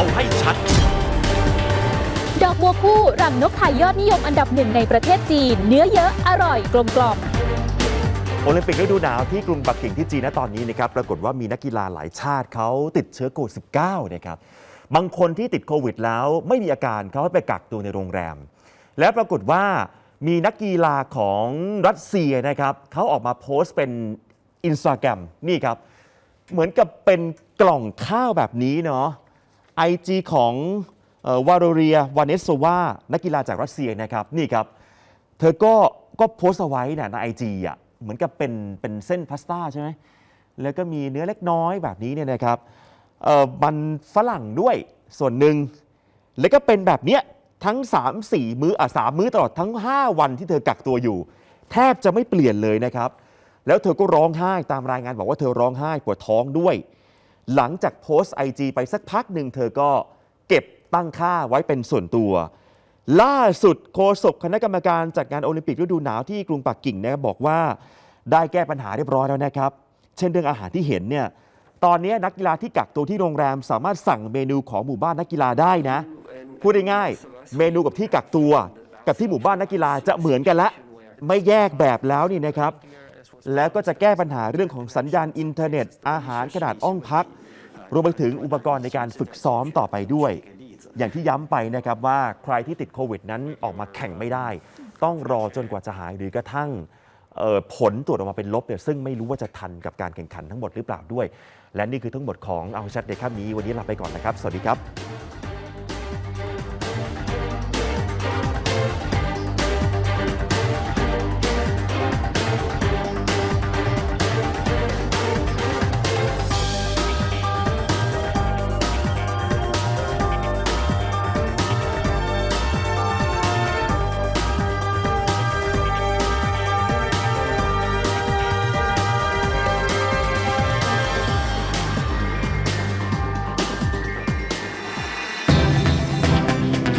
เอาให้ชัด ดอกบัวคู่รังนกไทยยอดนิยมอันดับหนึ่งในประเทศจีน เนื้อเยอะอร่อยกลมกล่อมโอลิมปิกฤดูหนาวที่กรุงปักกิ่งที่จีนณตอนนี้นะครับปรากฏว่ามีนักกีฬาหลายชาติเขาติดเชื้อโควิด -19 นะครับบางคนที่ติดโควิดแล้วไม่มีอาการเขาให้ไปกักตัวในโรงแรม แล้วปรากฏว่ามีนักกีฬาของรัสเซียนะครับเขาออกมาโพสต์เป็นอินสตาแกรมนี่ครับ เหมือนกับเป็นกล่องข้าวแบบนี้เนาะ ไอจีของวาโรเรียวานเนสโซวานักกีฬาจากรัสเซียนะครับนี่ครับ เธอก็ก็โพสต์เอาไว้นะในไอจีอะเหมือนกับเป็นเป็นเส้นพาสต้าใช่ไหมแล้วก็มีเนื้อเล็กน้อยแบบนี้เนี่ยนะครับเอ่อมันฝรั่งด้วยส่วนหนึ่ง แล้วก็เป็นแบบเนี้ยทั้ง 3 4 มื้ออะสามมื้อตลอดทั้ง 5 วันที่เธอกักตัวอยู่ แทบจะไม่เปลี่ยนเลยนะครับ แล้วเธอก็ร้องไห้ตามรายงานบอกว่าเธอร้องไห้ปวดท้องด้วย หลังจากโพสต์ไอจไปสักพักหนึ่งเธอก็เก็บตั้งค่าไว้เป็นส่วนตัว ล่าสุดโฆษกคณะกรรมการจัดงานโอลิมปิกฤดูหนาวที่กรุงปักกิ่งนะครับบอกว่าได้แก้ปัญหาเรียบร้อยแล้วนะครับ เช่นเรื่องอาหารที่เห็นเนี่ยตอนนี้นักกีฬาที่กักตัวที่โรงแรมสามารถสั่งเมนูของหมู่บ้านนักกีฬาได้นะ พูดง่ายๆเมนูกับที่กักตัว กับที่หมู่บ้านนักกีฬาจะเหมือนกันละ ไม่แยกแบบแล้วนี่นะครับ แล้วก็จะแก้ปัญหาเรื่องของสัญญาณอินเทอร์เน็ต อาหารขนาดอ้องพัก รวมไปถึงอุปกรณ์ในการฝึกซ้อมต่อไปด้วย อย่างที่ย้ำไปนะครับว่าใครที่ติดโควิดนั้นออกมาแข่งไม่ได้ ต้องรอจนกว่าจะหายหรือกระทั่งผลตรวจออกมาเป็นลบเนี่ยซึ่งไม่รู้ว่าจะทันกับการแข่งขันทั้งหมดหรือเปล่าด้วย และนี่คือทั้งหมดของเอาชัดในค่ำนี้วันนี้ลาไปก่อนนะครับ สวัสดีครับ